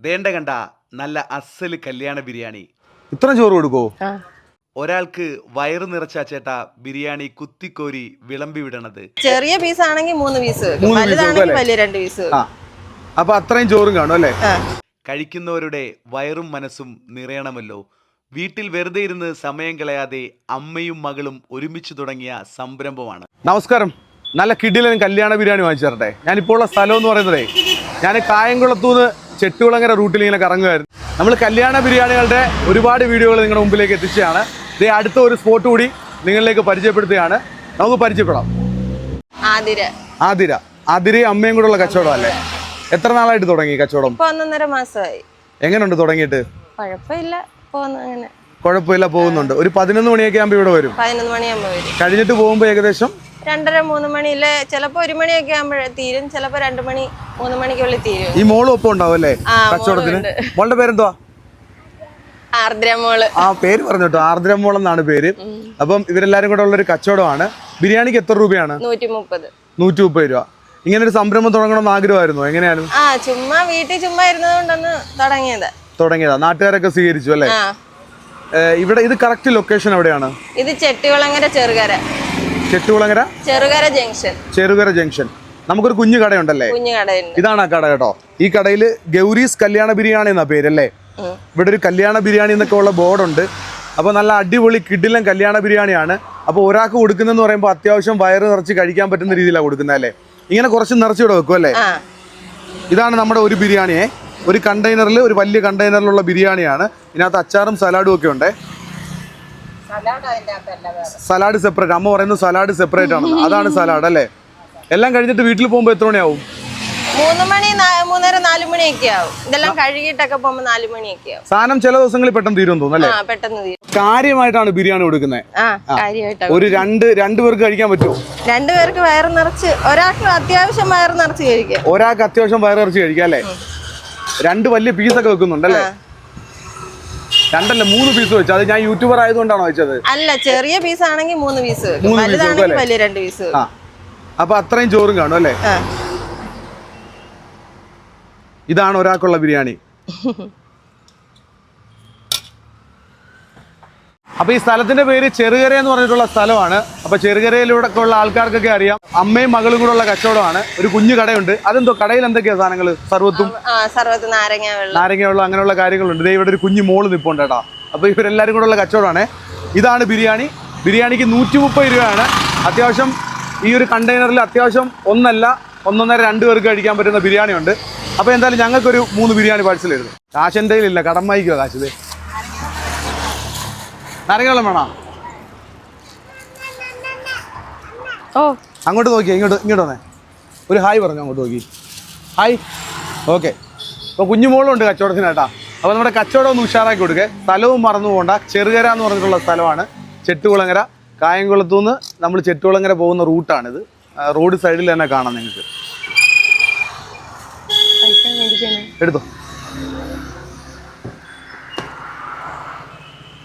ദേണ്ട കണ്ട നല്ല അസൽ കല്യാണ ബിരിയാണി. ഇത്ര ചോറ് കൊടുക്കോ? ഒരാൾക്ക് വയറ് നിറച്ച ചേട്ടാ ബിരിയാണി കുത്തിക്കോരി വിളമ്പി വിടണത്. ചെറിയ പീസ് ആണെങ്കിൽ മൂന്ന് പീസ് മൂന്ന് piece വലുതാണെങ്കിൽ വെക്കും വലിയ രണ്ട് പീസ് ആ. അപ്പൊ അത്രയും ചോറും കാണും അല്ലേ? കഴിക്കുന്നവരുടെ വയറും മനസ്സും നിറയണമല്ലോ. വീട്ടിൽ വെറുതെ ഇരുന്ന് സമയം കളയാതെ അമ്മയും മകളും ഒരുമിച്ച് തുടങ്ങിയ സംരംഭമാണ്. നമസ്കാരം. നല്ല കിടിലൻ കല്യാണ ബിരിയാണി വാങ്ങിച്ചു തരട്ടെ. ഞാനിപ്പോൾ ഉള്ള സ്ഥലം എന്ന് പറയുന്നതേ ഞാൻ കായംകുളത്തുനിന്ന് ചെട്ടുകുളങ്ങര റൂട്ടിൽ ഇങ്ങനെ കറങ്ങുമായിരുന്നു. നമ്മൾ കല്യാണ ബിരിയാണികളുടെ ഒരുപാട് വീഡിയോകൾ നിങ്ങളുടെ മുമ്പിലേക്ക് എത്തിച്ചതാണ് ഇതേ അടുത്ത ഒരു സ്പോട്ട് കൂടി നിങ്ങളിലേക്ക് പരിചയപ്പെടുത്തുകയാണ്. നമുക്ക് പരിചയപ്പെടാം. ആതിര. ആതിര. അമ്മയും കൂടെ ഉള്ള കച്ചവടം അല്ലേ? എത്ര നാളായിട്ട് തുടങ്ങി കച്ചവടം? ഒന്നൊന്നര മാസമായി. എങ്ങനെയുണ്ട് തുടങ്ങിയിട്ട്? കുഴപ്പമില്ല. പോന്നു അങ്ങനെ. കുഴപ്പമില്ല പോകുന്നുണ്ട്. ഒരു പതിനൊന്ന് മണിയൊക്കെ ആകുമ്പോൾ ഇവിടെ വരും. പതിനൊന്ന് മണിയാകുമ്പോ വരും. കഴിഞ്ഞിട്ട് പോകുമ്പോൾ ഏകദേശം? രണ്ടര മൂന്ന് മണിയിലെ ചിലപ്പോ ഒരു മണിയൊക്കെ ആകുമ്പോഴേ തീരും. ചിലപ്പോ രണ്ടു മണി മൂന്ന് മണിക്കുള്ളിൽ തീരും. ഈ മോൾ ഒപ്പം ഉണ്ടാവും അല്ലേ? കച്ചവടത്തിന്. മോളുടെ പേരെന്തുവാ? ആർദ്ര മോൾ ആ പേര് പറഞ്ഞു കേട്ടോ ആർദ്രം മോൾ എന്നാണ് പേര്. അപ്പം ഇവരെല്ലാരും കൂടെ ഉള്ള ഒരു കച്ചവടമാണ്. ബിരിയാണിക്ക് എത്ര രൂപയാണ്? നൂറ്റി മുപ്പത് നൂറ്റി മുപ്പത് രൂപ. ഇങ്ങനെ ഒരു സംരംഭം തുടങ്ങണമെന്ന് ആഗ്രഹമായിരുന്നു. എങ്ങനെയായിരുന്നു ആ ചുമ്മാ വീട്ടിൽ ചുമ്മാ ഇരുന്നതുകൊണ്ടൊന്ന് തുടങ്ങിയത്. തുടങ്ങിയതാ. നാട്ടുകാരൊക്കെ സ്വീകരിച്ചു അല്ലേ? ഇവിടെ ഇത് കറക്റ്റ് ലൊക്കേഷൻ എവിടെയാണ്? ഇത് ചെട്ടികുളങ്ങര ചെറുകര. ചെട്ടികുളങ്ങര? ചെറുകര ജംഗ്ഷൻ. ചെറുകര ജംഗ്ഷൻ. നമുക്കൊരു കുഞ്ഞു കടയുണ്ടല്ലേ? കുഞ്ഞു കടയുണ്ട്. ഇതാണ് ആ കട കേട്ടോ. ഈ കടയിൽ ഗൗരീസ് കല്യാണ ബിരിയാണി എന്നാ പേരല്ലേ? ഇവിടെ ഒരു കല്യാണ ബിരിയാണി എന്നൊക്കെ ഉള്ള ബോർഡുണ്ട്. അപ്പോൾ നല്ല അടിപൊളി കിഡിലും കല്യാണ ബിരിയാണിയാണ്. അപ്പോൾ ഒരാൾക്ക് കൊടുക്കുന്നതെന്ന് പറയുമ്പോൾ അത്യാവശ്യം വയറ് നിറച്ച് കഴിക്കാൻ പറ്റുന്ന രീതിയിലാണ് കൊടുക്കുന്നത് അല്ലേ? ഇങ്ങനെ കുറച്ച് നിറച്ച് ഇവിടെ വെക്കും അല്ലേ? ഇതാണ് നമ്മുടെ ഒരു ബിരിയാണിയെ. ഒരു കണ്ടെയ്നറിൽ ഒരു വലിയ കണ്ടെയ്നറിലുള്ള ബിരിയാണിയാണ്. ഇതിനകത്ത് അച്ചാറും സലാഡും ഒക്കെ ഉണ്ട്. Salad separate. അമ്മ പറയുന്നത് സലാഡ് സെപ്പറേറ്റ് ആണ് അതാണ് സലാഡ് അല്ലേ? എല്ലാം കഴിഞ്ഞിട്ട് വീട്ടിൽ പോകുമ്പോൾ എത്ര മണിയാവും? മൂന്ന് മണി മൂന്നര നാല് മണിയൊക്കെ ആവും. ഇതെല്ലാം കഴുകിയിട്ടൊക്കെ പോകുമ്പോ നാല് മണിയൊക്കെ ആവും. സാധനം ചില ദിവസങ്ങളിൽ പെട്ടെന്ന് തീരും തോന്നുന്നു അല്ലേ? പെട്ടെന്ന് തീരും. കാര്യമായിട്ടാണ് ബിരിയാണി കൊടുക്കുന്നത് ഒരു രണ്ട് രണ്ട് പേർക്ക് കഴിക്കാൻ പറ്റുമോ? രണ്ടുപേർക്ക് വയറ് നിറച്ച് ഒരാൾക്ക് അത്യാവശ്യം വയറ് നിറച്ച് കഴിക്കാം. ഒരാൾക്ക് അത്യാവശ്യം വയറിറച്ചി കഴിക്കാം അല്ലേ? രണ്ട് വലിയ പീസൊക്കെ വെക്കുന്നുണ്ടല്ലേ രണ്ടല്ല മൂന്ന് പീസ് വെച്ചു. അത് ഞാൻ യൂട്യൂബർ ആയതുകൊണ്ടാണോ വെച്ചത്? അല്ല ചെറിയ പീസ് ആണെങ്കിൽ മൂന്ന് പീസ് വലുതാണെങ്കിൽ വലിയ രണ്ട് പീസ് ആ. അപ്പൊ അത്രയും ചോറും കാണും അല്ലേ? ഇതാണ് ഒരാൾക്കുള്ള ബിരിയാണി. അപ്പൊ ഈ സ്ഥലത്തിന്റെ പേര് ചെറുകര എന്ന് പറഞ്ഞിട്ടുള്ള സ്ഥലമാണ്. അപ്പൊ ചെറുകരയിലൂടെ ഉള്ള ആൾക്കാർക്കൊക്കെ അറിയാം. അമ്മയും മകളും കൂടെ ഉള്ള കച്ചവടമാണ്. ഒരു കുഞ്ഞു കടയുണ്ട്. അതെന്തോ കടയിൽ എന്തൊക്കെയാ സാധനങ്ങൾ സർവത്തും? നാരങ്ങ വെള്ളം. അങ്ങനെയുള്ള കാര്യങ്ങളുണ്ട്. ദേ ഇവിടെ ഒരു കുഞ്ഞു മോൾ നിൽപ്പുണ്ട് കേട്ടോ. അപ്പോൾ ഇവരെല്ലാരും കൂടെ ഉള്ള കച്ചവടമാണ്. ഇതാണ് ബിരിയാണി. ബിരിയാണിക്ക് നൂറ്റി മുപ്പത് രൂപയാണ്. അത്യാവശ്യം ഈ ഒരു കണ്ടെയ്നറിൽ അത്യാവശ്യം ഒന്നല്ല ഒന്നൊന്നര രണ്ട് പേർക്ക് കഴിക്കാൻ പറ്റുന്ന ബിരിയാണി ഉണ്ട്. അപ്പോൾ എന്തായാലും ഞങ്ങൾക്കൊരു മൂന്ന് ബിരിയാണി പാഴ്സൽ ആയിരുന്നു കാശ് എന്റെ കയ്യിലില്ല കടം വാങ്ങിക്കുക കാശ് ഇത്. വേണോ? ഓ. അങ്ങോട്ട് നോക്കിയേ ഇങ്ങോട്ട് ഇങ്ങോട്ട് വന്നേ. ഒരു ഹായ് പറഞ്ഞു അങ്ങോട്ട് നോക്കി. ഹായ്. ഓക്കെ. അപ്പോൾ കുഞ്ഞുമോളുണ്ട് കച്ചവടത്തിനായിട്ടാ. അപ്പോൾ നമ്മുടെ കച്ചവടം ഒന്ന് ഉഷാറാക്കി കൊടുക്കേ. സ്ഥലവും മറന്നു പോകണ്ട ചെറുകര എന്ന് പറഞ്ഞിട്ടുള്ള സ്ഥലമാണ്. ചെട്ടുകുളങ്ങര. കായംകുളത്തു നിന്ന് നമ്മൾ ചെട്ടുകുളങ്ങര പോകുന്ന റൂട്ടാണിത്. റോഡ് സൈഡിൽ തന്നെ കാണാം നിങ്ങൾക്ക്. എടുത്തോ.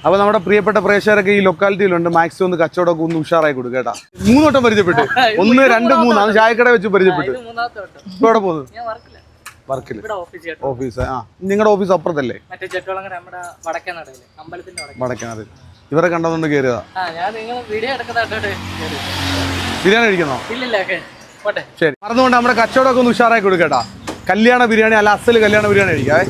അപ്പോൾ നമ്മുടെ പ്രിയപ്പെട്ട പ്രേക്ഷകരൊക്കെ ഈ ലൊക്കാലിറ്റിയിലുണ്ട് മാക്സിമം ഒന്ന് കച്ചവടമൊക്കെ ഒന്ന് ഉഷാറായി കൊടുക്കുക കേട്ടാ. മൂന്ന് വട്ടം പരിചയപ്പെട്ടു. ഒന്ന് രണ്ട് മൂന്ന്. അത് ചായക്കട വെച്ച് പരിചയപ്പെട്ടു. എവിടെ പോകുന്നത്? ഇവിടെ ഓഫീസ് ആ. നിങ്ങളുടെ ഓഫീസ് അപ്പുറത്തല്ലേ? മറ്റേ ഇവരെ കണ്ടതുകൊണ്ട് കേറിയതാ. ബിരിയാണി കഴിക്കുന്നോ? ശരി. മറന്നുകൊണ്ട് നമ്മുടെ കച്ചവടമൊക്കെ ഒന്ന് ഉഷാറായി കൊടുക്കട്ടാ കല്യാണ ബിരിയാണി അല്ല അസൽ കല്യാണ ബിരിയാണി കഴിക്കാവേ.